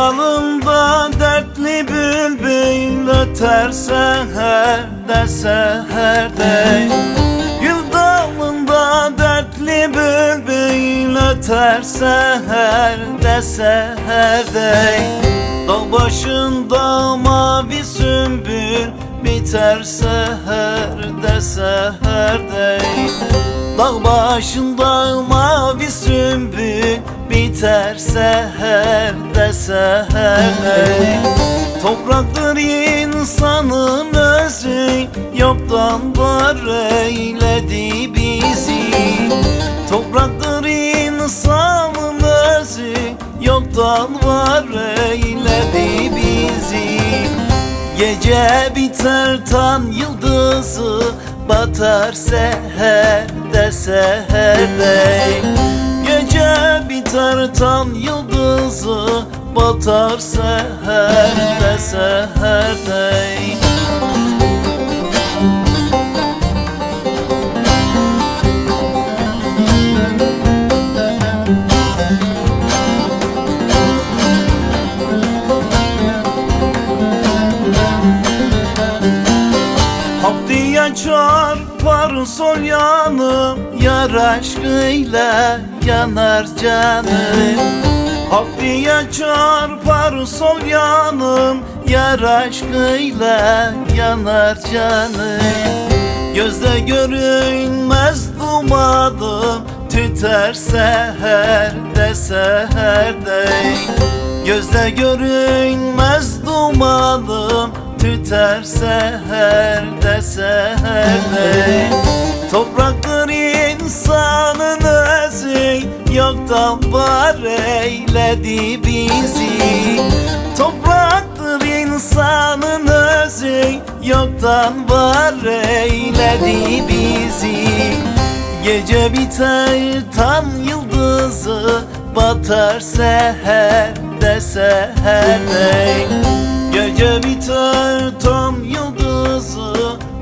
Dalımda dertli bülbül öter seherde seherde Gül dalında dertli bülbül öter seherde seherde Dağ başında mavi sümbül biter seherde seherde Dağ başında mavi biter seherde seherde Topraktır insanın özü Yoktan var eyledi bizi. Topraktır insanın özü Yoktan var eyledi bizi. Gece biter tan yıldızı Batar seherde seherde Gece biter tan yıldızı Batar seherde seherde diye çarpar sol yanım Yar aşkıyla yanar canım Hak diye çarpar sol yanım Yar aşkıyla yanar canım Gözde görünmez dumadım Tüter seherde seherde Gözde görünmez dumadım Tüter seherde seherde Topraktır insanın özü Yoktan var eyledi bizi. Topraktır insanın özü Yoktan var eyledi bizi. Gece biter tam yıldızı Batar seherde seherde Gece biter tam yıldızı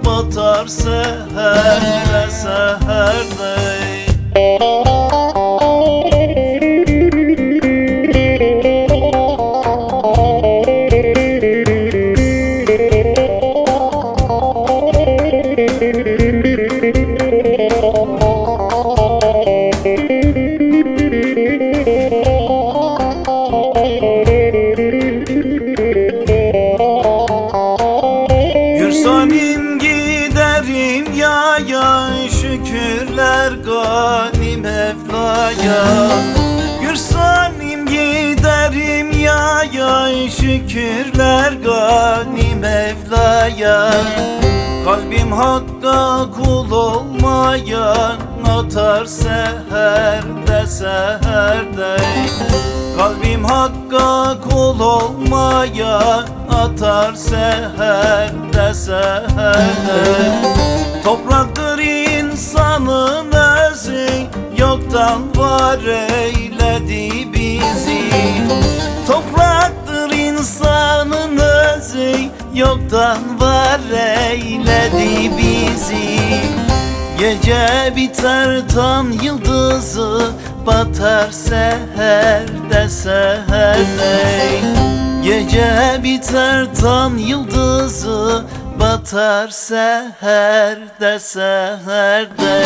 Batar seherde seherde Şükürler gani Mevla'ya Gürsanim giderim ya ya Şükürler gani Mevla'ya Kalbim hakka kul olmaya Atar seherde seherde Kalbim hakka kul olmaya Atar seherde seherde Topraktır var eyledi bizi. Topraktır insanın özü Yoktan var eyledi bizi. Gece biter tan yıldızı Batar seherde seherde Gece biter tan yıldızı Batar seherde seherde